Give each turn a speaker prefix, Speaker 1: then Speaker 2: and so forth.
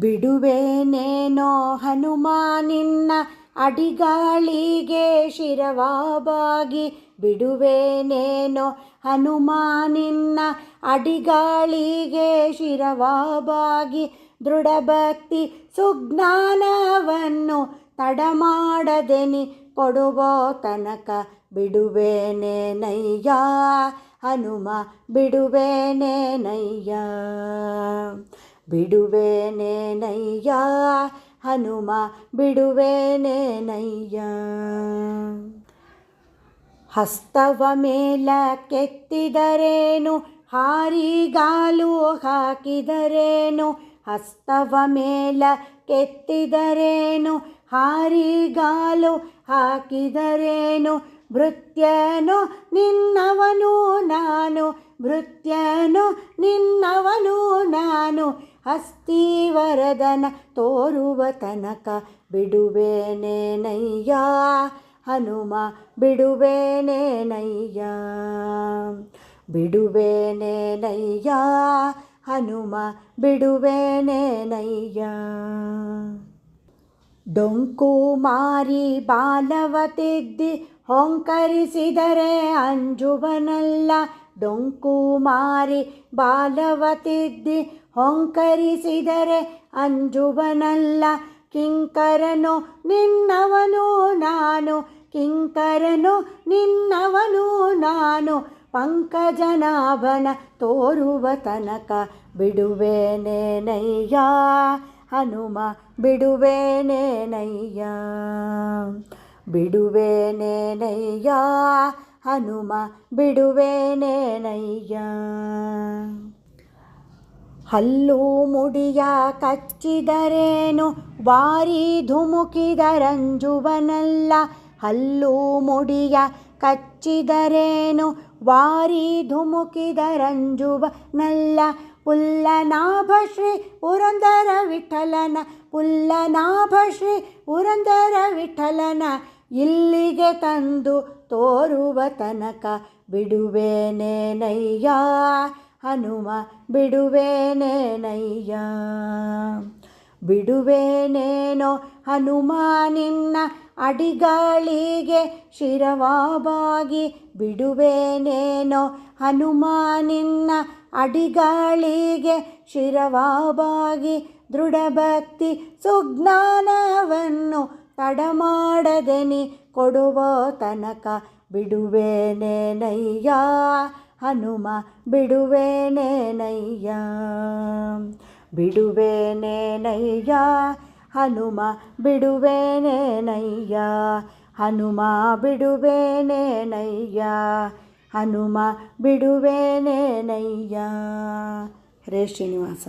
Speaker 1: ಬಿಡುವೇನೇನೋ ಹನುಮಾನಿನ್ನ ಅಡಿಗಾಳಿಗೆ ಶಿರವಾಬಾಗಿ, ಬಿಡುವೇನೇನೋ ಹನುಮಾನಿನ್ನ ಅಡಿಗಾಳಿಗೆ ಶಿರವಾಬಾಗಿ, ದೃಢಭಕ್ತಿ ಸುಜ್ಞಾನವನ್ನು ತಡ ಮಾಡದೆನಿ ಕೊಡುವ ತನಕ ಬಿಡುವೇನೇನಯ್ಯ, ಹನುಮ ಬಿಡುವೇನೆ ನಯ್ಯ ಬಿಡುವೇನೆ ನಯ್ಯ ಹನುಮ ಬಿಡುವೇನೇನಯ್ಯ ಹಸ್ತವ ಮೇಲ ಕೆತ್ತಿದರೇನು, ಹಾರಿಗಾಲು ಹಾಕಿದರೇನು, ಹಸ್ತವ ಮೇಲ ಕೆತ್ತಿದರೇನು, ಹಾರಿಗಾಲು ಹಾಕಿದರೇನು, ಭೃತ್ಯನು ನಿನ್ನವನು ನಾನು, ಭೃತ್ಯನು ನಿನ್ನವನು ನಾನು ಹಸ್ತಿವರದನ ತೋರುವ ತನಕ ಬಿಡುವೇನೇನಯ್ಯ ಹನುಮ ಬಿಡುವೇನೇನಯ್ಯ ನಯ್ಯ. ಬಿಡುವೇನೆ ನಯ್ಯ. ಹನುಮ ಬಿಡುವೇನೇನಯ್ಯ ಡೊಂಕು ಮಾರಿ ಬಾಲವ ತಿದ್ದಿ ಹೊಂಕರಿಸಿದರೆ ಅಂಜುವನಲ್ಲ ಡೊಂಕು ಮಾರಿ ಬಾಲವತಿದ್ದಿ ಹೊಂಕರಿಸಿದರೆ ಅಂಜುವನಲ್ಲ ಕಿಂಕರನು ನಿನ್ನವನು ನಾನು, ಕಿಂಕರನು ನಿನ್ನವನು ನಾನು, ಪಂಕಜನಾಭನ ತೋರುವ ತನಕ ಬಿಡುವೇನೇನಯ್ಯ ಹನುಮ ಬಿಡುವೇನೆ ನಯ್ಯ ಬಿಡುವೇನೆ ನಯ್ಯ. ಹನುಮ ಬಿಡುವೇನೇನಯ್ಯ ಹಲ್ಲು ಮುಡಿಯ ಕಚ್ಚಿದರೇನು, ವಾರಿ ಧುಮುಕಿದ ರಂಜುವನಲ್ಲ. ಹಲ್ಲು ಮುಡಿಯ ಕಚ್ಚಿದರೇನು, ವಾರಿ ಧುಮುಕಿದರಂಜುವನಲ್ಲ ಪುಲ್ಲನಾಭ ಶ್ರೀ ಪುರಂದರ ವಿಠಲನ, ಪುಲ್ಲನಾಭ ಶ್ರೀ ಪುರಂದರ ವಿಠಲನ. ಇಲ್ಲಿಗೆ ತಂದು ತೋರುವ ತನಕ ಬಿಡುವೇನೇನಯ್ಯ ಹನುಮ ಬಿಡುವೇನೇನಯ್ಯ ಬಿಡುವೇನೇನೋ ಹನುಮ, ನಿನ್ನ ಅಡಿಗಾಳಿಗೆ ಶಿರವಾಬಾಗಿ. ಬಿಡುವೇನೇನೋ ಹನುಮ, ನಿನ್ನ ಅಡಿಗಾಳಿಗೆ ಶಿರವಾಬಾಗಿ. ದೃಢಭಕ್ತಿ ಸುಜ್ಞಾನವನ್ನು ತಡ ಮಾಡದೆನಿ ಕೊಡುವ ತನಕ ಬಿಡುವೇನೆ ನಯ್ಯ. ಹನುಮ, ಬಿಡುವೇನೆ ನಯ್ಯ. ಬಿಡುವೇನೆ ನಯ್ಯ. ಹನುಮ, ಬಿಡುವೇನೆ ನಯ್ಯ. ಹನುಮ, ಬಿಡುವೇನೆ ನಯ್ಯ. ಹನುಮ, ಬಿಡುವೇನೆ ನಯ್ಯ. ಹರೇ ಶ್ರೀನಿವಾಸ.